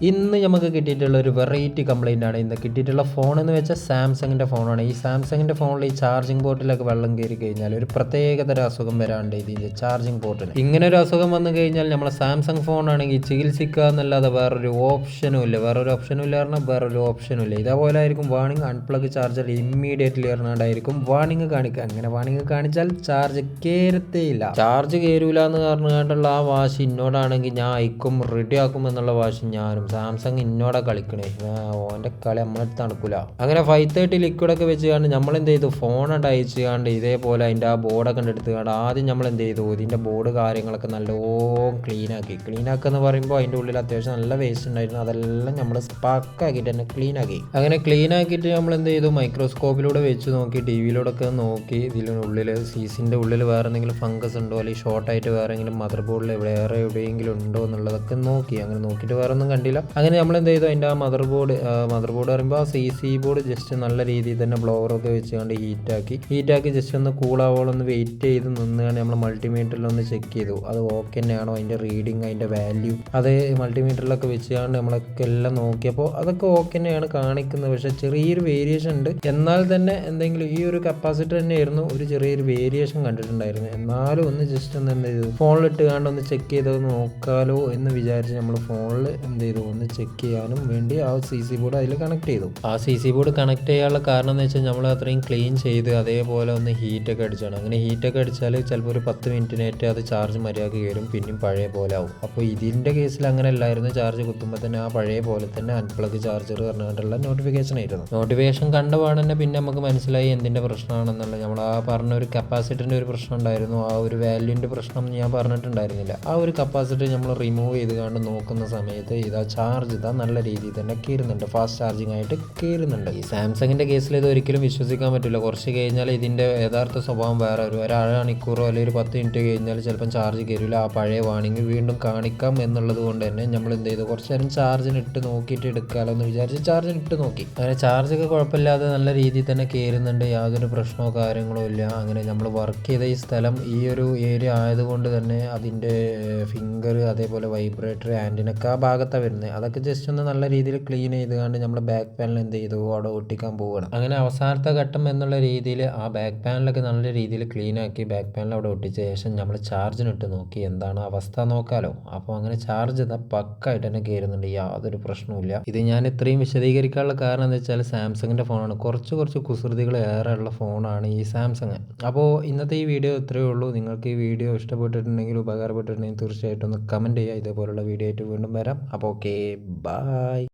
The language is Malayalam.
ഇന്ന് നമുക്ക് കിട്ടിയിട്ടുള്ള ഒരു വെറൈറ്റി കംപ്ലൈന്റ് ആണ്. ഇന്ന് കിട്ടിയിട്ടുള്ള ഫോൺ എന്ന് വെച്ചാൽ സാംസങ്ങിന്റെ ഫോണാണ് ഈ സാംസങ്ങിന്റെ ഫോണിൽ ഈ ചാർജിങ് പോർട്ടിലൊക്കെ വെള്ളം കയറി കഴിഞ്ഞാൽ ഒരു പ്രത്യേകതര അസുഖം വരാണ്ട് ഇതിന്റെ ചാർജിങ് പോർട്ടിന് ഇങ്ങനെ ഒരു അസുഖം വന്നു കഴിഞ്ഞാൽ നമ്മളെ സാംസങ് ഫോണാണെങ്കിൽ ചികിത്സിക്കുക എന്നല്ലാതെ വേറൊരു ഓപ്ഷനും ഇല്ല. വേറൊരു ഓപ്ഷനും ഇല്ല പറഞ്ഞാൽ വേറൊരു ഓപ്ഷനും ഇല്ല. ഇതേപോലെ ആയിരിക്കും വാണിംഗ് അൺപ്ലഗ് ചാർജർ ഇമ്മീഡിയറ്റ്ലി പറഞ്ഞാണ്ടായിരിക്കും വാണിംഗ് കാണിക്കുക അങ്ങനെ വാണിംഗ് കാണിച്ചാൽ ചാർജ് കയറത്തേയില്ല ചാർജ് കയറൂല എന്ന് പറഞ്ഞുകൊണ്ടുള്ള ആ വാശി ഇന്നോടാണെങ്കിൽ ഞാൻ അയക്കും റെഡി ആക്കും എന്നുള്ള വാശി ഞാനും സാംസങ് ഇന്നോടെ കളിക്കണേ. ഓന്റെ കളി നമ്മളടുത്ത് നടക്കൂല. അങ്ങനെ ഫൈവ് തേർട്ടി ലിക്വിഡൊക്കെ വെച്ച് കണ്ട് നമ്മൾ എന്ത് ചെയ്തു? ഫോണുണ്ട് അയച്ച് കണ്ട് ഇതേപോലെ അതിന്റെ ആ ബോർഡൊക്കെ എടുത്ത് കണ്ട് ആദ്യം നമ്മൾ എന്ത് ചെയ്തു? ഇതിന്റെ ബോർഡ് കാര്യങ്ങളൊക്കെ നല്ലോണം ക്ലീൻ ആക്കുക എന്ന് പറയുമ്പോൾ അതിന്റെ ഉള്ളിൽ അത്യാവശ്യം നല്ല വേസ്റ്റ് ഉണ്ടായിരുന്നു. അതെല്ലാം നമ്മൾ സ്പാക്കാക്കിയിട്ട് തന്നെ ക്ലീൻ ആക്കി. അങ്ങനെ ക്ലീൻ ആക്കിയിട്ട് നമ്മൾ എന്ത് ചെയ്തു മൈക്രോസ്കോപ്പിലൂടെ വെച്ച് നോക്കി ടി വിയിലൂടെ ഒക്കെ നോക്കി. ഇതിനുള്ളിൽ സീസിന്റെ ഉള്ളിൽ വേറെ എന്തെങ്കിലും ഫംഗസ് ഉണ്ടോ? അല്ലെങ്കിൽ ഷോർട്ടായിട്ട് വേറെ എങ്കിലും മദർ ബോർഡിൽ വേറെ എവിടെയെങ്കിലും ഉണ്ടോ എന്നുള്ളതൊക്കെ നോക്കി. അങ്ങനെ നോക്കിയിട്ട് വേറെ ഒന്നും കണ്ടില്ല. അങ്ങനെ നമ്മൾ എന്ത് ചെയ്തു? അതിന്റെ ആ മദർ ബോർഡ് മദർ ബോർഡ് പറയുമ്പോൾ ആ സി സി ബോർഡ് ജസ്റ്റ് നല്ല രീതിയിൽ തന്നെ ബ്ലോവറൊക്കെ വെച്ച് ആക്കി. ഹീറ്റാക്കി ഹീറ്റാക്കി ജസ്റ്റ് ഒന്ന് കൂളാവോളം ഒന്ന് വെയിറ്റ് ചെയ്ത് നിന്നുകൊണ്ട് നമ്മൾ മൾട്ടിമീറ്ററിൽ ഒന്ന് ചെക്ക് ചെയ്തു. അത് ഓക്കെ തന്നെയാണോ? അതിന്റെ റീഡിങ് അതിന്റെ വാല്യൂ അത് മൾട്ടിമീറ്ററിലൊക്കെ വെച്ച് കണ്ട് നമ്മളൊക്കെ എല്ലാം നോക്കിയപ്പോൾ അതൊക്കെ ഓക്കെ തന്നെയാണ് കാണിക്കുന്നത്. പക്ഷേ ചെറിയൊരു വേരിയേഷൻ ഉണ്ട്. എന്നാൽ തന്നെ എന്തെങ്കിലും ഈ ഒരു കപ്പാസിറ്റർ തന്നെയായിരുന്നു ഒരു ചെറിയൊരു വേരിയേഷൻ കണ്ടിട്ടുണ്ടായിരുന്നു. എന്നാലും ഒന്ന് ജസ്റ്റ് ഒന്ന് എന്ത് ചെയ്തു? ഫോണിലിട്ട് കാണ്ട് ഒന്ന് ചെക്ക് ചെയ്ത് നോക്കാലോ എന്ന് വിചാരിച്ച് നമ്മൾ ഫോണിൽ എന്ത് ചെയ്തു? ഒന്ന് ചെക്ക് ചെയ്യാനും വേണ്ടി ആ സി സി ബോർഡ് അതിൽ കണക്ട് ചെയ്തു. ആ സി സി ബോർഡ് കണക്ട് ചെയ്യാനുള്ള കാരണം എന്ന് വെച്ചാൽ നമ്മൾ അത്രയും ക്ലീൻ ചെയ്ത് അതേപോലെ ഒന്ന് ഹീറ്റൊക്കെ അടിച്ചാണ്. അങ്ങനെ ഹീറ്റൊക്കെ അടിച്ചാൽ ചിലപ്പോൾ ഒരു പത്ത് മിനിറ്റിനേറ്റ് അത് ചാർജ് മര്യാദയ്ക്ക് കയറും പിന്നെയും പഴയ പോലെ ആവും. അപ്പോൾ ഇതിന്റെ കേസിൽ അങ്ങനെ അല്ലായിരുന്നു. ചാർജ് കുത്തുമ്പോൾ തന്നെ ആ പഴയ പോലെ തന്നെ അൺപ്ലഗ് ചാർജർ പറഞ്ഞിട്ടുള്ള നോട്ടിഫിക്കേഷൻ ആയിരുന്നു. നോട്ടിഫിക്കേഷൻ കണ്ടപാട് തന്നെ പിന്നെ നമുക്ക് മനസ്സിലായി എന്തിന്റെ പ്രശ്നമാണെന്നുള്ളത്. നമ്മൾ ആ പറഞ്ഞ ഒരു കപ്പാസിറ്ററിന്റെ ഒരു പ്രശ്നം ഉണ്ടായിരുന്നു. ആ ഒരു വാല്യൂന്റെ പ്രശ്നം ഞാൻ പറഞ്ഞിട്ടുണ്ടായിരുന്നില്ല. ആ ഒരു കപ്പാസിറ്റി നമ്മൾ റിമൂവ് ചെയ്ത് കണ്ട് നോക്കുന്ന സമയത്ത് ഇതാ ചാർജ് ഇതാ നല്ല രീതിയിൽ തന്നെ കയറുന്നുണ്ട്. ഫാസ്റ്റ് ചാർജിങ് ആയിട്ട് കയറുന്നുണ്ട്. ഈ സാംസങ്ങിന്റെ കേസിൽ ഇത് ഒരിക്കലും വിശ്വസിക്കാൻ പറ്റില്ല. കുറച്ച് കഴിഞ്ഞാൽ ഇതിന്റെ യഥാർത്ഥ സ്വഭാവം വേറെ ഒരു അരമണിക്കൂറോ അല്ലെങ്കിൽ ഒരു പത്ത് മിനിറ്റ് കഴിഞ്ഞാൽ ചിലപ്പം ചാർജ് കയറില്ല ആ പഴയ വാണിംഗ് വീണ്ടും കാണിക്കാം എന്നുള്ളത് കൊണ്ട് തന്നെ നമ്മൾ എന്ത് ചെയ്തു? കുറച്ച് നേരം ചാർജിന് ഇട്ട് നോക്കിയിട്ട് എടുക്കാമല്ലോ എന്ന് വിചാരിച്ച് ചാർജിന് ഇട്ട് നോക്കി. അങ്ങനെ ചാർജൊക്കെ കുഴപ്പമില്ലാതെ നല്ല രീതിയിൽ തന്നെ കയറുന്നുണ്ട്. യാതൊരു പ്രശ്നമോ കാര്യങ്ങളോ ഇല്ല. അങ്ങനെ നമ്മൾ വർക്ക് ചെയ്ത ഈ സ്ഥലം ഈ ഒരു ഏരിയ ആയതുകൊണ്ട് തന്നെ അതിന്റെ ഫിംഗർ അതേപോലെ വൈബ്രേറ്റർ ആന്റിനൊക്കെ ആ ഭാഗത്താണ് വരുന്നത് അതൊക്കെ ജസ്റ്റ് ഒന്ന് നല്ല രീതിയിൽ ക്ലീൻ ചെയ്ത് കണ്ട് നമ്മൾ ബാക്ക് പാനൽ എന്ത് ചെയ്തു? അവിടെ ഒട്ടിക്കാൻ പോവുകയാണ് അങ്ങനെ അവസാനത്തെ ഘട്ടം എന്നുള്ള രീതിയിൽ ആ ബാക്ക് പാനലൊക്കെ നല്ല രീതിയിൽ ക്ലീൻ ആക്കി ബാക്ക് പാനൽ അവിടെ ഒട്ടിച്ച ശേഷം നമ്മൾ ചാർജിനിട്ട് നോക്കി. എന്താണ് അവസ്ഥ നോക്കാലോ. അപ്പോൾ അങ്ങനെ ചാർജ് ഇതാ പക്കായിട്ട് തന്നെ കയറുന്നുണ്ട് യാതൊരു പ്രശ്നവുമില്ല ഇത് ഞാൻ ഇത്രയും വിശദീകരിക്കാനുള്ള കാരണം എന്താ വെച്ചാൽ സാംസങ്ങിന്റെ ഫോണാണ്. കുറച്ച് കുറച്ച് കുസൃതികൾ ഏറെ ഉള്ള ഫോണാണ് ഈ സാംസങ്. അപ്പോൾ ഇന്നത്തെ ഈ വീഡിയോ ഇത്രയേ ഉള്ളൂ. നിങ്ങൾക്ക് ഈ വീഡിയോ ഇഷ്ടപ്പെട്ടിട്ടുണ്ടെങ്കിൽ ഉപകാരപ്പെട്ടിട്ടുണ്ടെങ്കിൽ തീർച്ചയായിട്ടും ഒന്ന് കമന്റ് ചെയ്യുക. ഇതേപോലുള്ള വീഡിയോ ആയിട്ട് വീണ്ടും വരാം. അപ്പോൾ ഓക്കെ Bye.